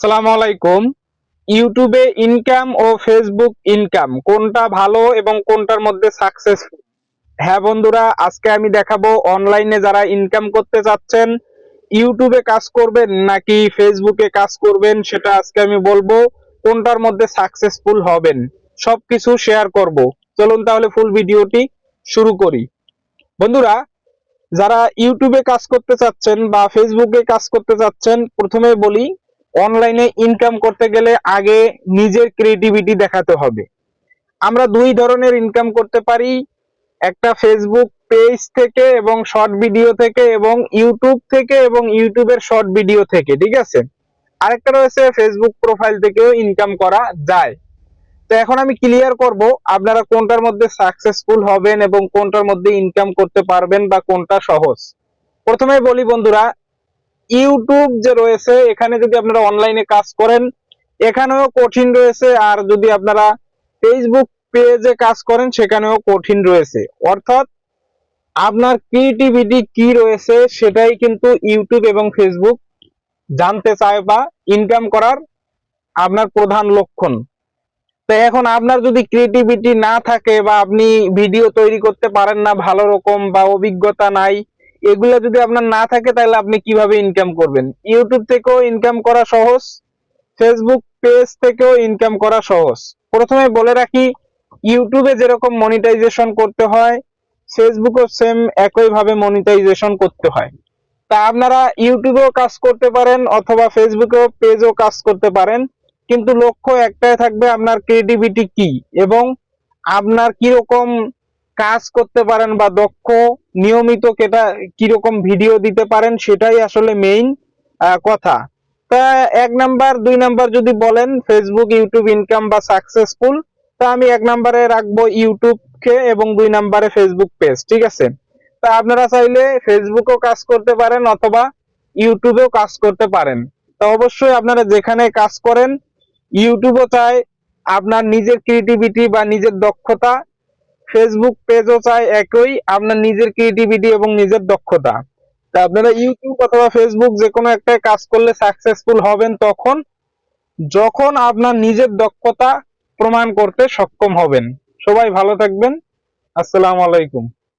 সালাম আলাইকুম। ইউটিউবে ইনকাম ও ফেসবুক ইনকাম কোনটা ভালো এবং কোনটার মধ্যে সাকসেসফুল হ্যাঁ বন্ধুরা, আজকে আমি দেখাবো অনলাইনে যারা ইনকাম করতে চাচ্ছেন, ইউটিউবে কাজ করবেন নাকি ফেসবুকে কাজ করবেন, সেটা আজকে আমি বলব, কোনটার মধ্যে সাকসেসফুল হবেন, সবকিছু শেয়ার করব। চলুন তাহলে ফুল ভিডিওটি শুরু করি। বন্ধুরা, যারা ইউটিউবে কাজ করতে চাচ্ছেন বা ফেসবুকে কাজ করতে চাচ্ছেন, প্রথমে বলি অনলাইনে ইনকাম করতে গেলে আগে নিজের ক্রিয়েটিভিটি দেখাতে হবে। আমরা দুই ধরনের ইনকাম করতে পারি, একটা ফেসবুক পেজ থেকে এবং শর্ট ভিডিও থেকে এবং ইউটিউব থেকে এবং ইউটিউবের শর্ট ভিডিও থেকে, ঠিক আছে? আরেকটা রয়েছে ফেসবুক প্রোফাইল থেকেও ইনকাম করা যায়। তো এখন আমি ক্লিয়ার করব আপনারা কোনটার মধ্যে সাকসেসফুল হবেন এবং কোনটার মধ্যে ইনকাম করতে পারবেন বা কোনটা সহজ। প্রথমে বলি বন্ধুরা ইউটিউব যে রয়েছে, এখানে যদি আপনারা অনলাইনে কাজ করেন, এখানেও কঠিন রয়েছে। আর যদি আপনারা ফেসবুক পেজে কাজ করেন, সেখানেও কঠিন রয়েছে। অর্থাৎ আপনার ক্রিয়েটিভিটি কি রয়েছে, সেটাই কিন্তু ইউটিউব এবং ফেসবুক জানতে চায় বা ইনকাম করার আপনার প্রধান লক্ষণ। তো এখন আপনার যদি ক্রিয়েটিভিটি না থাকে বা আপনি ভিডিও তৈরি করতে পারেন না ভালো রকম বা অভিজ্ঞতা নাই এগুলো যদি আপনার না থাকে, তাহলে আপনি কীভাবে ইনকাম করবেন? ইউটিউব থেকেও ইনকাম করা সহজ ফেসবুক পেজ থেকেও ইনকাম করা সহজ। প্রথমে বলে রাখি ইউটিউবে যেরকম মনিটাইজেশন করতে হয় ফেসবুকও সেম একইভাবে মনিটাইজেশন করতে হয়। তা আপনারা ইউটিউবেও কাজ করতে পারেন, অথবা ফেসবুকেও পেজও কাজ করতে পারেন, কিন্তু লক্ষ্য একটাই থাকবে, আপনার ক্রিয়েটিভিটি কি? এবং আপনার কীরকম কাজ করতে পারেন বা দক্ষ, নিয়মিত কেটা কীরকম ভিডিও দিতে পারেন, সেটাই আসলে মেইন কথা। তা এক নাম্বার, দুই নাম্বার যদি বলেন ফেসবুক ইউটিউব ইনকাম বা সাকসেসফুল তা আমি এক নাম্বারে রাখব ইউটিউবকে এবং দুই নাম্বারে ফেসবুক পেজ ঠিক আছে? তা আপনারা চাইলে ফেসবুকেও কাজ করতে পারেন অথবা ইউটিউবেও কাজ করতে পারেন। তা অবশ্যই আপনারা যেখানে কাজ করেন ইউটিউবও চাই আপনার নিজের ক্রিয়েটিভিটি বা নিজের দক্ষতা ফেসবুক পেজও চাই একই, আপনার নিজের ক্রিয়েটিভিটি এবং নিজের দক্ষতা। তা আপনারা ইউটিউব অথবা ফেসবুক যে কোনো একটা কাজ করলে সাকসেসফুল হবেন তখন, যখন আপনার নিজের দক্ষতা প্রমাণ করতে সক্ষম হবেন। সবাই ভালো থাকবেন। আসসালামু আলাইকুম।